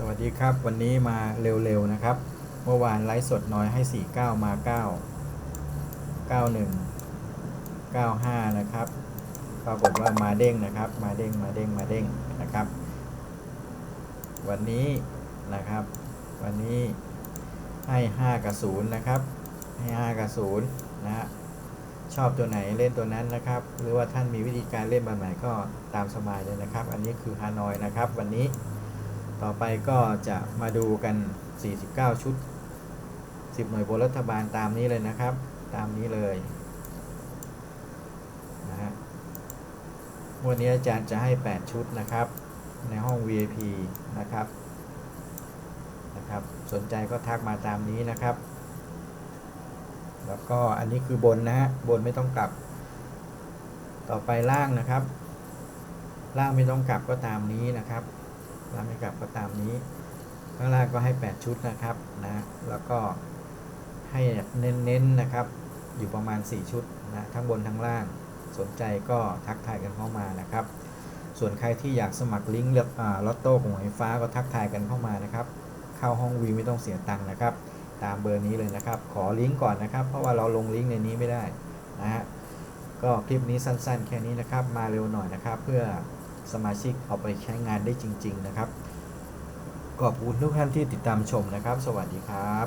สวัสดีครับ วันนี้มาเร็วๆนะครับ เมื่อวานไลฟ์สดน้อยให้ 49 มา 9 91 95 นะครับ ปรากฏว่ามาเด้งนะครับ มาเด้งมาเด้งมาเด้งนะครับ วันนี้นะครับ วันนี้ให้ 5 กับ 0 นะครับ ให้ 5 กับ 0 นะฮะชอบตัวไหนเล่นตัวนั้นนะครับ หรือว่าท่านมีวิธีการเล่นแบบไหนก็ตามสบายเลยนะครับ อันนี้คือฮานอยนะครับ วันนี้ ต่อไปก็จะมาดูกัน 49 ชุด 10 หน่วยบนรัฐบาลตามนี้เลยนะครับ ตามนี้เลยนะฮะวันนี้อาจารย์จะให้ 8 ชุดนะครับ ในห้อง VIP นะครับนะครับ สนใจก็ทักมาตามนี้นะครับ แล้วก็อันนี้คือบนนะฮะ บนไม่ต้องกลับ ต่อไปล่างนะครับ ล่างไม่ต้องกลับก็ตามนี้นะครับ ล่างไม่กลับก็ตามนี้ ข้างล่างก็ให้ 8 ชุดนะครับนะแล้วก็ให้เน้นๆนะครับ อยู่ประมาณ 4 ชุดนะทั้งบนทั้งล่างสนใจก็ทักทายกันเข้ามานะครับ ส่วนใครที่อยากสมัครลิงก์เลือกอลอตโต้ของหวยฟ้าก็ทักทายกันเข้ามานะครับ เข้าห้องวีไม่ต้องเสียตังค์นะครับ ตามเบอร์นี้เลยนะครับ ขอลิงก์ก่อนนะครับ เพราะว่าเราลงลิงก์ในนี้ไม่ได้นะฮะก็คลิปนี้สั้นๆ แค่นี้นะครับ มาเร็วหน่อยนะครับ เพื่อ สมาชิกเอาไปใช้งานได้จริง ๆ นะครับ ขอบคุณทุกท่านที่ติดตามชมนะครับ สวัสดีครับ